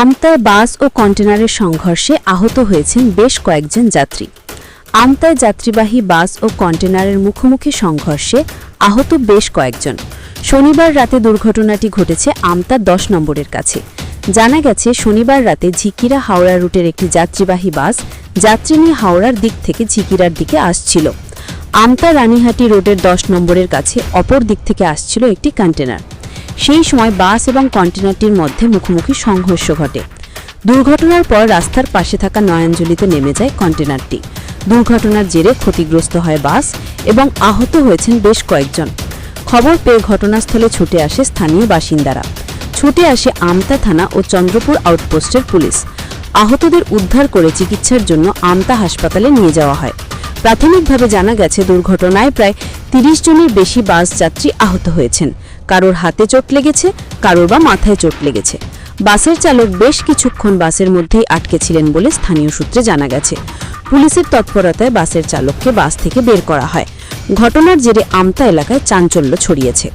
আমতায় বাস ও কন্টেনারের সংঘর্ষে আহত হয়েছেন বেশ কয়েকজন যাত্রী। আমতায় যাত্রীবাহী বাস ও কন্টেনারের মুখোমুখি সংঘর্ষে আহত বেশ কয়েকজন। শনিবার রাতে দুর্ঘটনাটি ঘটেছে আমতা দশ নম্বরের কাছে। জানা গেছে, শনিবার রাতে ঝিকিরা হাওড়া রুটের একটি যাত্রীবাহী বাস যাত্রী নিয়ে হাওড়ার দিক থেকে ঝিকিরার দিকে আসছিল। আমতা রানীহাটি রোডের দশ নম্বরের কাছে অপর দিক থেকে আসছিল একটি কন্টেনার। সেই সময় বাস এবং কন্টেনারটির মধ্যে মুখোমুখি সংঘর্ষ ঘটে। দুর্ঘটনার পর রাস্তার পাশে থাকা নয়াঞ্জলিতে নেমে যায় কন্টেনারটি দুর্ঘটনার জেরে ক্ষতিগ্রস্ত হয় বাস এবং আহত হয়েছেন বেশ কয়েকজন। খবর পেয়ে ঘটনাস্থলে ছুটে আসে স্থানীয় বাসিন্দারা। ছুটে আসে আমতা থানা ও চন্দ্রপুর আউটপোস্টের পুলিশ। আহতদের উদ্ধার করে চিকিৎসার জন্য আমতা হাসপাতালে নিয়ে যাওয়া হয়। প্রাথমিকভাবে জানা গেছে, দুর্ঘটনায় প্রায় তিরিশ জনের বেশি বাস যাত্রী আহত হয়েছেন। কারোর হাতে চোট লেগেছে, কারোর বা মাথায় চোট লেগেছে। বাসের চালক বেশ কিছুক্ষণ বাসের মধ্যেই আটকে ছিলেন বলে স্থানীয় সূত্রে জানা গেছে। পুলিশের তৎপরতায় বাসের চালককে বাস থেকে বের করা হয়। ঘটনার জেরে আমতা এলাকায় চাঞ্চল্য ছড়িয়েছে।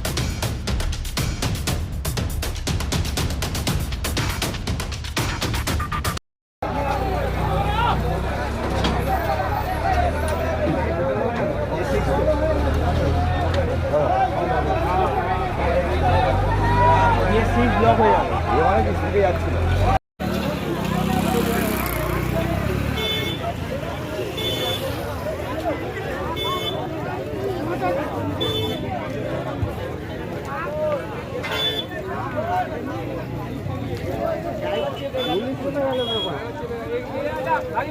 স্পিড ব্লক হয়ে যাবে অনেক স্পিডে যাচ্ছিল গাড়ি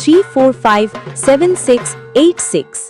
Three, four, five, seven, six, eight, six.